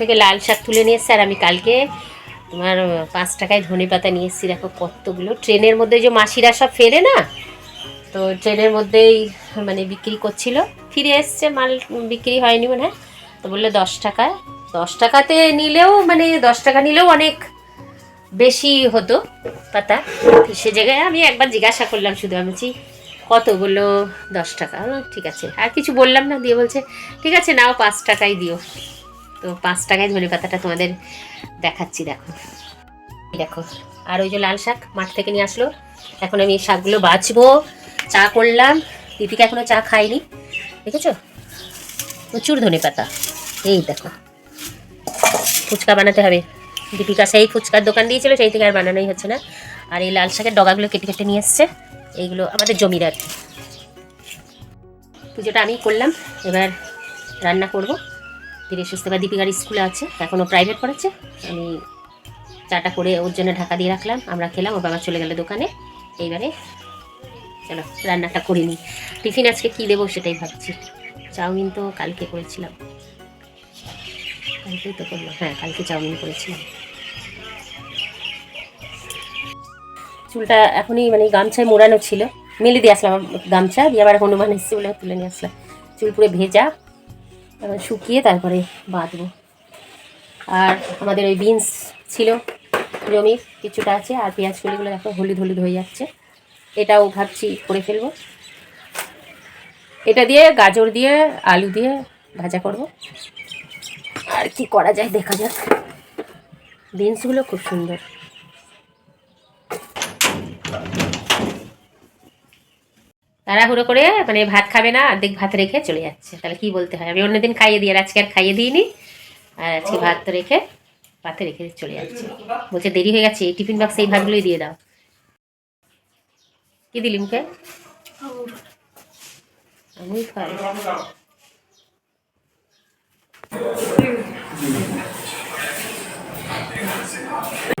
থেকে লাল শাক তুলে নিয়ে এসছে, আর আমি কালকে তোমার পাঁচ টাকায় ধনে পাতা নিয়ে এসেছি, দেখো কতগুলো। ট্রেনের মধ্যে যে মাসিরা সব ফেরে না, তো ট্রেনের মধ্যেই মানে বিক্রি করছিল। ফিরে এসছে, মাল বিক্রি হয়নি মনে হয়। তো বলল দশ টাকায় দশ টাকাতে নিলেও মানে দশ টাকা নিলেও অনেক বেশি হতো পাতা। সে জায়গায় আমি একবার জিজ্ঞাসা করলাম শুধু, আমি কত? বলল, দশ টাকা। ঠিক আছে। আর কিছু বললাম না, দিয়ে বলছে, ঠিক আছে, নাও পাঁচ টাকাই দিও। তো পাঁচ টাকায় ধনে পাতাটা তোমাদের দেখাচ্ছি, দেখো। দেখো, আর ওই যে লাল শাক মাঠ থেকে নিয়ে আসলো। এখন আমি এই শাকগুলো বাছবো চা করলাম, দীপিকা এখনও চা খায়নি, দেখেছ? প্রচুর ধনে পাতা। এই দেখো, ফুচকা বানাতে হবে। দীপিকা সেই ফুচকার দোকান দিয়েছিল, সেই থেকে আর বানানোই হচ্ছে না। আর এই লাল শাকের ডগাগুলো কেটে কেটে নিয়ে এসছে। এইগুলো আমাদের জমির আর পুজোটা আমি করলাম, এবার রান্না করব। ধীরে সুস্থ এবার দীপিকার স্কুলে আছে এখনও প্রাইভেট পড়াচ্ছে। আমি চাটা করে ওর জন্য ঢাকা দিয়ে রাখলাম। আমরা খেলাম, ওর বাবা চলে গেলে দোকানে। এইবারে চলো, রান্নাটা করে নিই। টিফিন আজকে কী দেবো সেটাই ভাবছি। চাউমিন তো কালকে করেছিলাম। কালকেই তো করলাম। হ্যাঁ কালকে চাউমিন করেছিলাম। চুলটা এখনই মানে গামছায় মোড়ানো ছিল। মেলে দিয়ে আসলাম, গামছা দিয়ে আবার হনুমান এসছে বলে তুলে নিয়ে আসলাম। চুল পুরো ভেজা। এবার শুকিয়ে তারপরে বাঁধবো। আর আমাদের ওই বিনস ছিল, জমির কিছুটা আছে, আর পেঁয়াজ কলিগুলো দেখো হলুদ হলুদ হয়ে যাচ্ছে। এটাও ভাবছি করে ফেলব। এটা দিয়ে গাজর দিয়ে, আলু দিয়ে ভাজা করব। আর কি করা যায় দেখা যাক। বিনসগুলো খুব সুন্দর। তাড়াহুড়ো করে মানে ভাত খাবে না, অর্ধেক ভাত রেখে চলে যাচ্ছে। তাহলে কি বলতে হয়? আমি অন্যদিন খাইয়ে দিই, আর আজকে আর খাইয়ে দিইনি। আর আজকে ভাত রেখে ভাতে রেখে চলে যাচ্ছে। বলছে, দেরি হয়ে গেছে, এই টিফিন বক্সে এই ভাতগুলোই দিয়ে দাও। কি দিলি মুখে? আমি খাই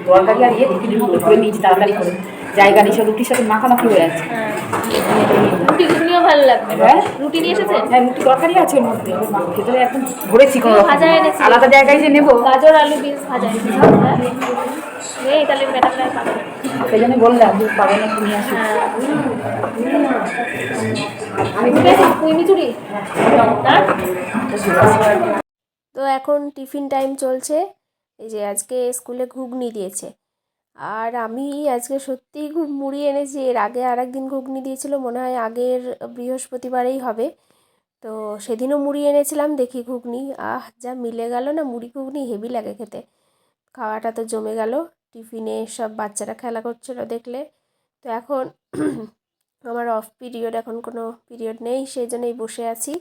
তরকারি আর ইয়ে? টিফিনের করে নিয়েছি, তাড়াতাড়ি করে। জায়গা নেই সব রুটির সাথে মাখামাখি হয়ে আছে রুটি ভালো লাগবে। হ্যাঁ? রুটি নিয়ে এসেছে? হ্যাঁ রুটি তরকারি আছে ওর মধ্যে। ভেতরে এখন ভরেছি কোনো ভাজা এনেছি। আলাদা জায়গায় যে নেব। গাজর আলু বিনস ভাজা এনেছি। হ্যাঁ? তাহলে ম্যাডামরা পাবে সেই জন্য বললাম যে পাবে না তুমি আসো। হ্যাঁ। আমি তো এখন টিফিন টাইম চলছে। এই যে আজকে স্কুলে ঘুগনি দিয়েছে। আর আমি আজকে সত্যিই খুব মুড়ি এনেছি। এর আগে আর একদিন ঘুগনি দিয়েছিল, মনে হয় আগের বৃহস্পতিবারেই হবে। তো সেদিনও মুড়ি এনেছিলাম, দেখি ঘুগনি। আহ, যা মিলে গেল না, মুড়ি ঘুগনি হেভি লাগে খেতে। খাওয়াটা তো জমে গেল, টিফিনে সব বাচ্চারা খেলা করছিল দেখলে। তো এখন আমার অফ পিরিয়ড এখন কোনো পিরিয়ড নেই, সেই জন্যই বসে আছি।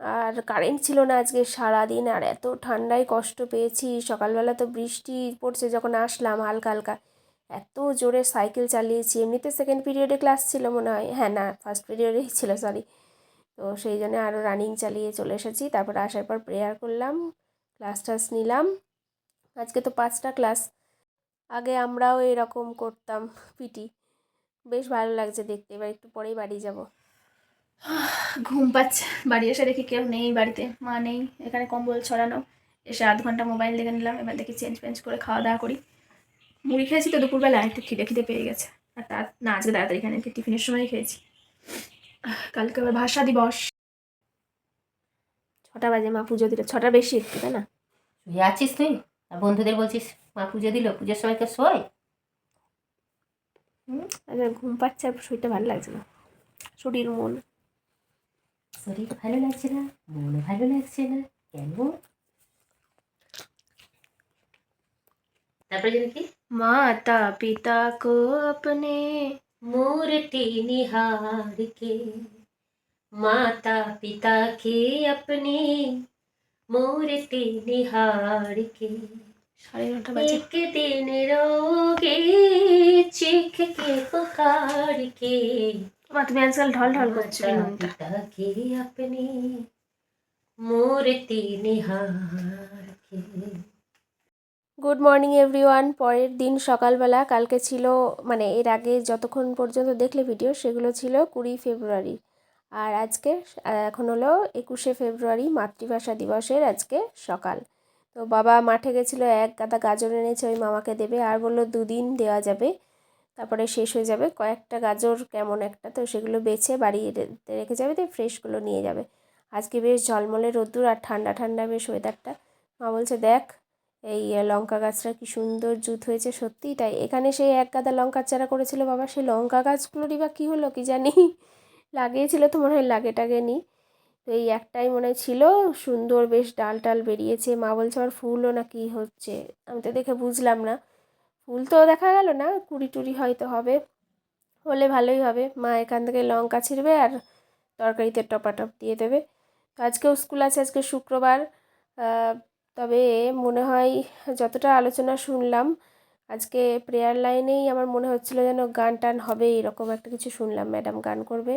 আর কারেন্ট ছিল না আজকে সারাদিন, আর এত ঠান্ডায় কষ্ট পেয়েছি। সকালবেলা তো বৃষ্টি পড়ছে যখন আসলাম হালকা হালকা। এত জোরে সাইকেল চালিয়েছি। এমনিতে সেকেন্ড পিরিয়ডে ক্লাস ছিল মনে হয়। হ্যাঁ না ফার্স্ট পিরিয়ডেই ছিল সরি তো সেই জন্য আরও রানিং চালিয়ে চলে এসেছি। তারপর আসার পর প্রেয়ার করলাম ক্লাস টাস নিলাম। আজকে তো পাঁচটা ক্লাস আগে আমরাও এরকম করতাম পিটি বেশ ভালো লাগছে দেখতে। এবার একটু পরেই বাড়ি যাব। ঘুম পাচ্ছে। বাড়ি এসে দেখি কেউ নেই বাড়িতে মা নেই এখানে কম্বল ছড়ানো। এসে আধ ঘণ্টা মোবাইল দেখে নিলাম এবার দেখি চেঞ্জ পেঞ্জ করে খাওয়া দাওয়া করি। মুড়ি খেয়েছি তো দুপুরবেলা একটু খিদে খিদে পেয়ে গেছে। আর তার না আজকে তাড়াতাড়ি এখানে টিফিনের সময় খেয়েছি। কালকে আবার ভাষা দিবস। ছটা বাজে মা পুজো দিল। ছটা বেশি একটু তাই না? শুয়ে আছিস তুই? আর বন্ধুদের বলছিস মা পুজো দিল পুজোর সময় তো শোয়? ঘুম পাচ্ছে আর শরীরটা ভালো লাগছে না। শরীর মন। শরীর ভালো লাগছে না মন ভালো লাগছে না কেন তারপরে যদি কি माता पिता को अपने मूर्ति निहार के माता पिता के अपने मूर्ति निहार के সাড়ে নটা বাজে एक दिन रोगे चीख के पुकार के বা তুমি আজকাল ঢল ঢল করছ মূর্তি গুড মর্নিং এভরিওয়ান পরের দিন সকালবেলা কালকে ছিল মানে এর আগে যতক্ষণ পর্যন্ত দেখলে ভিডিও সেগুলো ছিল কুড়ি ফেব্রুয়ারি। আর আজকে এখন হলো একুশে ফেব্রুয়ারি মাতৃভাষা দিবসের আজকে সকাল। তো বাবা মাঠে গেছিল এক গাদা গাজর এনেছে ওই মামাকে দেবে আর বলল দুদিন দেওয়া যাবে। তারপরে শেষ হয়ে যাবে। কয়েকটা গাজর কেমন একটা, তো সেগুলো বেছে বাড়িতে রেখে যাবে, দিয়ে ফ্রেশগুলো নিয়ে যাবে। আজকে বেশ ঝলমলে রোদ্দুর আর ঠান্ডা ঠান্ডা বেশ ওয়েদারটা মা বলছে, দেখ, এই লঙ্কা গাছটা কি সুন্দর জুত হয়েছে সত্যিই তাই এখানে সেই এক গাদা লঙ্কার চারা করেছিল বাবা। সেই লঙ্কা গাছগুলোরই বা কী হলো কি জানি? লাগিয়েছিল তো মনে হয় লাগে টাগে নি। তো এই একটাই মনে হয় ছিল, সুন্দর বেশ ডাল টাল বেরিয়েছে। মা বলছে, আবার ফুলও না কি হচ্ছে? আমি তো দেখে বুঝলাম না। ফুল তো দেখা গেল না, কুড়ি টুড়ি হয়তো হবে। হলে ভালোই হবে। মা এখান থেকে লঙ্কা ছিঁড়বে আর তরকারিতে টপাটপ দিয়ে দেবে। আজকেও স্কুল আছে, আজকে শুক্রবার। তবে মনে হয় যতটা আলোচনা শুনলাম, আজকে প্রেয়ার লাইনেই আমার মনে হচ্ছিল যেন গান টান হবে, এরকম একটা কিছু শুনলাম। ম্যাডাম গান করবে।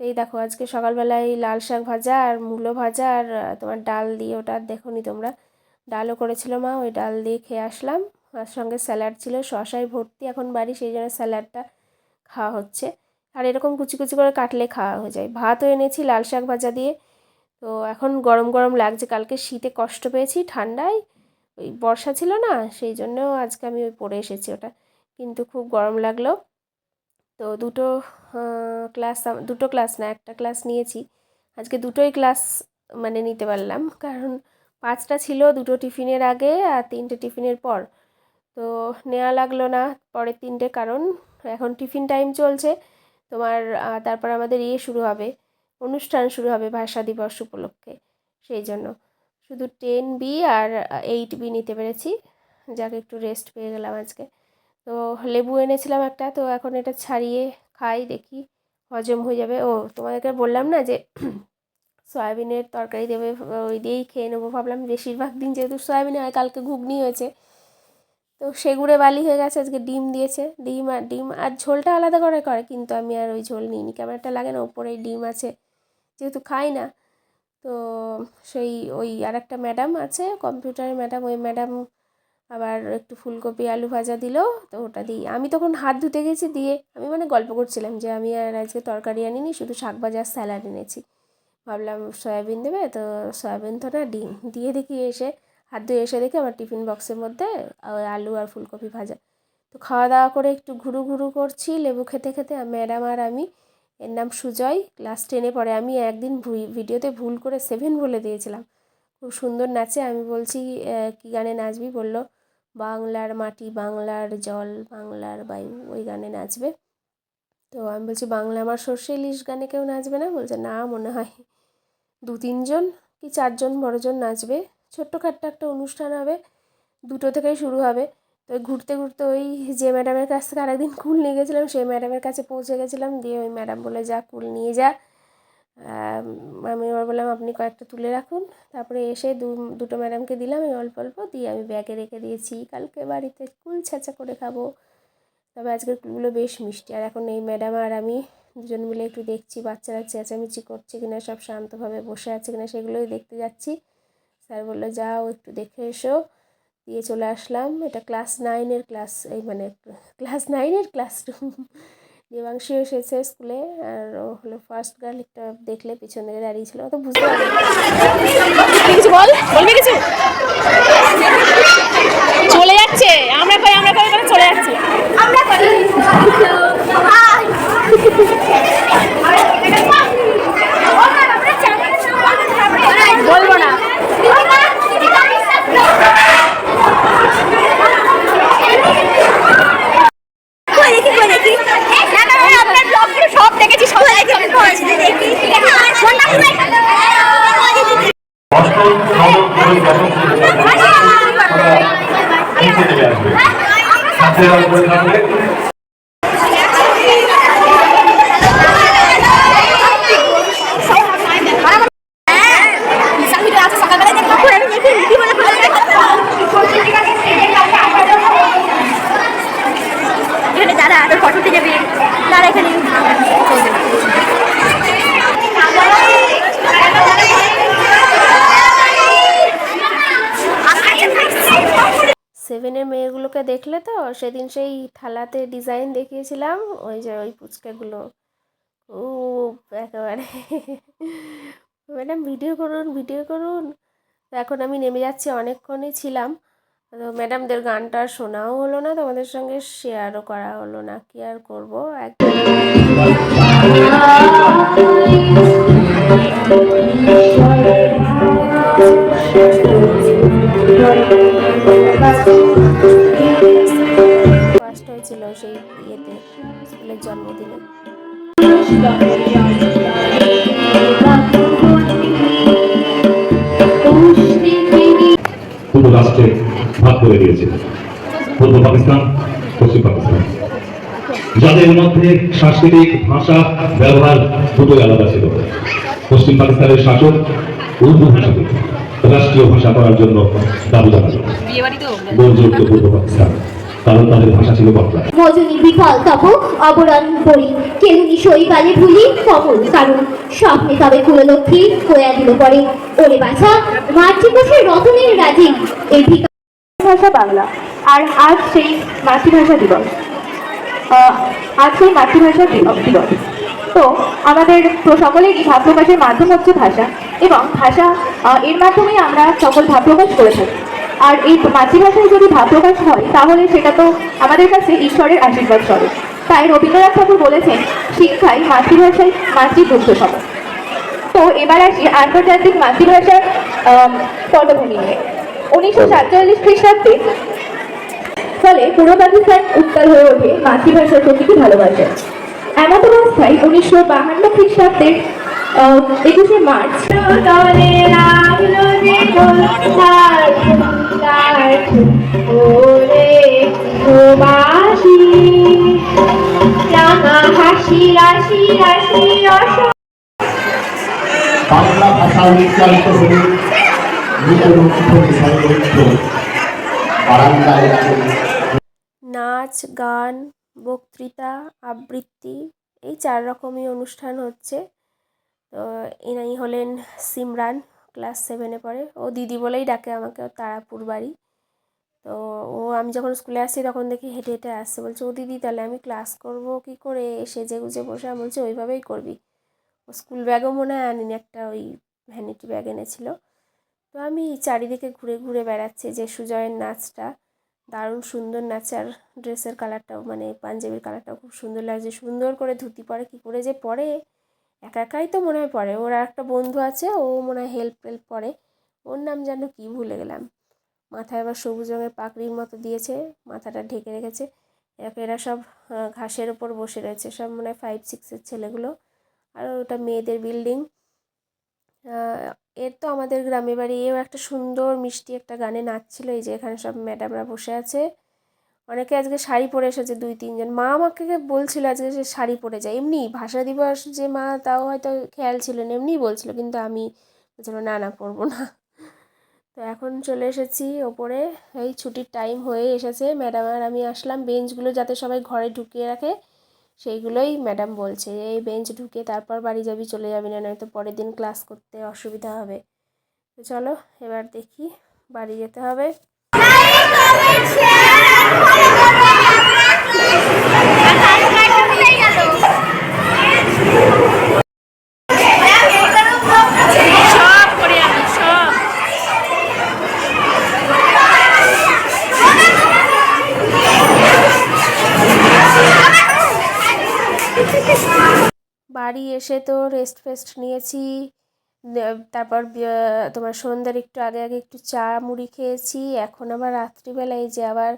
এই দেখো, আজকে সকালবেলায় লাল শাক ভাজা আর মূলো ভাজা আর তোমার ডাল দিয়ে, ওটা দেখো নি তোমরা? ডালও করেছিল মা, ওই ডাল দিয়ে খেয়ে আসলাম। আর সঙ্গে স্যালাড ছিল শশায় ভর্তি, এখন বাড়ি সেই জন্য স্যালাডটা খাওয়া হচ্ছে। আর এরকম কুচি কুচি করে কাটলে খাওয়া হয়ে যায়। ভাতও এনেছি, লাল শাক ভাজা দিয়ে। তো এখন গরম গরম লাগছে। কালকে শীতে কষ্ট পেয়েছি ঠান্ডায়। ওই বর্ষা ছিল না, সেই জন্য আজকে আমি ওই পরে এসেছি ওটা। কিন্তু খুব গরম লাগল। তো দুটো ক্লাস দুটো ক্লাস না, একটা ক্লাস নিয়েছি। আজকে দুটোই ক্লাস মানে নিতে পারলাম। কারণ পাঁচটা ছিল দুটো টিফিনের আগে আর তিনটে টিফিনের পর। তো নেওয়া লাগল না পরের তিনটে কারণ। এখন টিফিন টাইম চলছে, তোমার তারপর আমাদের ইয়ে শুরু হবে, অনুষ্ঠান শুরু হবে ভাষা দিবস উপলক্ষে, সেই জন্য। শুধু টেন বি আর এইট বি নিতে পেরেছি, যাকে একটু রেস্ট পেয়ে গেলাম আজকে। তো লেবু এনেছিলাম একটা, তো এখন এটা ছাড়িয়ে খাই, দেখি হজম হয়ে যাবে। ও, তোমাদেরকে বললাম না যে সয়াবিনের তরকারি দেবে ওই দিয়েই খেয়ে নেব। ভাবলাম বেশিরভাগ দিন যেহেতু সয়াবিন হয়, কালকে ঘুগনি হয়েছে তো সেগুড়ে বালি হয়ে গেছে, আজকে ডিম দিয়েছে। ডিম আর ডিম আর ঝোলটা আলাদা করে করে, কিন্তু আমি আর ওই ঝোল নিইনি। একটা লাগে না ওপরেই ডিম আছে, যেহেতু খাই না, তো সেই ওই আর একটা ম্যাডাম আছে, কম্পিউটারের ম্যাডাম, ওই ম্যাডাম আবার একটু ফুলকপি, আলু ভাজা দিল, তো ওটা দিই। আমি তখন হাত ধুতে গেছি দিয়ে আমি মানে গল্প করছিলাম যে আমি আর আজকে তরকারি আনিনি, শুধু শাক ভাজা স্যালাড এনেছি। ভাবলাম, সয়াবিন দেবে, তো সয়াবিন তো না, ডিম। দিয়ে দেখি এসে হাত ধুয়ে এসে দেখি আমার টিফিন বক্সের মধ্যে ওই আলু আর ফুলকপি ভাজা। তো খাওয়া দাওয়া করে একটু ঘুরু ঘুরু করছি, লেবু খেতে খেতে ম্যাডাম আর আমি, এর নাম সুজয়, ক্লাস টেনে পড়ে আমি একদিন ভিডিওতে ভুল করে সেভেন বলে দিয়েছিলাম। খুব সুন্দর নাচে আমি বলছি কী গানে নাচবি? বলল, বাংলার মাটি, বাংলার জল, বাংলার বায়ু ওই গানে নাচবে। তো আমি বলছি, বাংলা আমার সর্ষে ইলিশ গানে কেউ নাচবে না? বলছে, না মনে হয়। দু তিনজন কি চারজন বড়জন নাচবে? ছোট্টখাট্ট একটা অনুষ্ঠান হবে, দুটো থেকেই শুরু হবে। তো ঘুরতে ঘুরতে ওই যে ম্যাডামের কাছ থেকে আরেকদিন কুল নিয়ে গেছিলাম, সেই ম্যাডামের কাছে পৌঁছে গেছিলাম, দিয়ে ওই ম্যাডাম বলে যা কুল নিয়ে যা। আমি এবার বললাম, আপনি কয়েকটা তুলে রাখুন। তারপরে এসে দু, দুটো ম্যাডামকে দিলাম, এই অল্প অল্প, দিয়ে আমি ব্যাগে রেখে দিয়েছি, কালকে বাড়িতে কুল ছাঁচা করে খাব। তবে আজকের কুলগুলো বেশ মিষ্টি, আর এখন এই ম্যাডাম আর আমি দুজন মিলে একটু দেখছি, বাচ্চারা চেঁচামেচি করছে কিনা, সব শান্তভাবে বসে আছে কিনা, সেগুলোই দেখতে যাচ্ছি। স্যার বলল যাও একটু দেখে এসো। দিয়ে চলে আসলাম। এটা ক্লাস নাইনের ক্লাস এই মানে ক্লাস নাইনের ক্লাসরুম। দেবাংশী এসেছে স্কুলে আর ও হলো ফার্স্ট গার্ল একটা দেখলে পিছন দিকে দাঁড়িয়ে ছিল। ও তো বুঝতে বল চলে যাচ্ছে। আমরা কই আমরা কই চলে যাচ্ছে। আমরা ছাত্রীরা সেভেনের মেয়েগুলোকে দেখলে তো, সেদিন সেই থালাতে ডিজাইন দেখিয়েছিলাম, ওই যে ওই ফুচকাগুলো খুব একেবারে। ম্যাডাম ভিডিও করুন ভিডিও করুন। এখন আমি নেমে যাচ্ছি, অনেকক্ষণই ছিলাম। তো ম্যাডামদের গানটা শোনাও হলো না, তোমাদের সঙ্গে শেয়ারও করা হলো না, কি আর করব? এক ফার্স্ট হয়েছিল সেই ইয়েতে, স্কুলের জন্মদিনে। রাষ্ট্রে ভাগ করে দিয়েছে পূর্ব পাকিস্তান, পশ্চিম পাকিস্তান। যাদের মধ্যে সাংস্কৃতিক ভাষা, ব্যবহার দুটোই আলাদা ছিল। পশ্চিম পাকিস্তানের শাসক উর্দু ভাষাকে রাষ্ট্রীয় ভাষা করার জন্য দাবি জানালো উঠল পূর্ব পাকিস্তান কারণ তাদের ভাষা ছিল বাংলা। মজনী বিফল তপ অবরণ করি কেলুনি শৈকালে ভুলি কমল কারণ স্বপ্নে তবে কুললক্ষ্মী হইয়া দিল পরে। ওরে বাছা মাতৃকোষের রতনের রাজি। এই ভাষা বাংলা। আর আজ সেই মাতৃভাষা দিবস। আহ, আজ সেই মাতৃভাষা দিব- দিবস। তো আমাদের সকলেরই ভাব প্রকাশের মাধ্যম হচ্ছে ভাষা এবং ভাষা এর মাধ্যমেই আমরা সকল ভাব প্রকাশ করে থাকি। আর এই মাতৃভাষায় যদি ভাব প্রকাশ হয়, তাহলে সেটা তো আমাদের কাছে ঈশ্বরের আশীর্বাদ স্বরূপ। তাই রবীন্দ্রনাথ ঠাকুর বলেছেন, শিক্ষাই মাতৃভাষায় মাতৃদুগ্ধ সম। তো এবার আসি আন্তর্জাতিক মাতৃভাষার পটভূমি নিয়ে। উনিশশো সাতচল্লিশ খ্রিস্টাব্দে ফলে পূর্ব পাকিস্তান উত্তাল হয়ে ওঠে মাতৃভাষার প্রকৃতি ভালোবাসে। এমন অবস্থায় উনিশশো বাহান্ন খ্রিস্টাব্দের একুশে মার্চ। বাংলা ভাষা উচ্চারিত হলে বারান্দায় নাচ গান বক্তৃতা, আবৃত্তি, এই চার রকমই অনুষ্ঠান হচ্ছে। তো ইনি হলেন সিমরান, ক্লাস সেভেনে পড়ে। ও দিদি বলেই ডাকে আমাকে তারাপুর বাড়ি। তো ও, আমি যখন স্কুলে আসি তখন দেখি হেঁটে হেঁটে আসছে। বলছে, ও দিদি, তাহলে আমি ক্লাস করব কি করে? সেজে গুজে বসে। আমি বলছি, ওইভাবেই করবি। ও স্কুল ব্যাগও মনে হয় আনিনি, একটা ওই ভ্যানিটি ব্যাগ এনেছিল। তো আমি চারিদিকে ঘুরে ঘুরে বেড়াচ্ছি যে সুজয়ের নাচটা। দারুণ সুন্দর নাচে আর ড্রেসের কালারটাও মানে পাঞ্জাবির কালারটাও খুব সুন্দর লাগছে। সুন্দর করে ধুতি পরে, কী করে যে পরে, একা একাই তো মনে হয় পরে। ওর একটা বন্ধু আছে, ও মনে হয় হেল্প হেল্প করে। ওর নাম যেন কী ভুলে গেলাম। মাথায় আবার সবুজ রঙের পাকড়ির মতো দিয়েছে, মাথাটা ঢেকে রেখেছে। এরা সব ঘাসের ওপর বসে রয়েছে। সব মনে হয় ফাইভ সিক্সের ছেলেগুলো। আর ওটা মেয়েদের বিল্ডিং এর তো আমাদের গ্রামে বাড়ি এও একটা সুন্দর মিষ্টি একটা গানে নাচছিল, এই যে এখানে সব ম্যাডামরা বসে আছে। অনেকে আজকে শাড়ি পরে এসেছে দুই, তিনজন। মা আমাকে বলছিল আজকে সে শাড়ি পরে যায়। এমনি ভাষা দিবস যে মা তাও হয়তো খেয়াল ছিল না, এমনিই বলছিল, কিন্তু আমি বলছিল না না, পরবো না। তো এখন চলে এসেছি ওপরে। এই ছুটির টাইম হয়ে এসেছে। ম্যাডাম আর আমি আসলাম। বেঞ্চগুলো যাতে সবাই ঘরে ঢুকিয়ে রাখে। সেইগুলোই ম্যাডাম বলছে এই বেঞ্চ ঢুকে তারপর বাড়ি যাবি, চলে যাবি না, নয়তো পরের দিন ক্লাস করতে অসুবিধা হবে। তো চলো, এবার দেখি বাড়ি যেতে হবে। বাড়ি এসে তো রেস্ট ফেস্ট নিয়েছি। তারপর তোমার সন্ধ্যার একটু আগে আগে একটু চা মুড়ি খেয়েছি। এখন আবার রাত্রিবেলায় যে আবার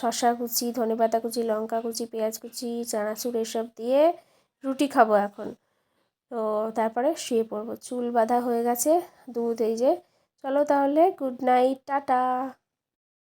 শশা কুচি ধনেপাতা কুচি, লঙ্কা কুচি, পেঁয়াজ কুচি, চানাচুর এসব দিয়ে রুটি খাব এখন। তো তারপরে শুয়ে পড়ব। চুল বাঁধা হয়ে গেছে, দুধ এই যে। চলো তাহলে গুড নাইট টাটা।